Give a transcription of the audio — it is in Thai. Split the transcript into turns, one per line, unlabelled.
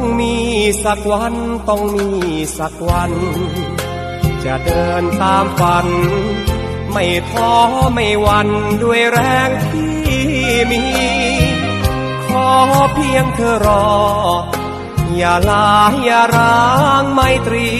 งมีสักวันต้องมีสักวัน จะเดินตามฝัน ไม่ท้อไม่วันด้วยแรงที่มี ขอเพียงเธอรอ อย่าลาอย่าร้างไมตรี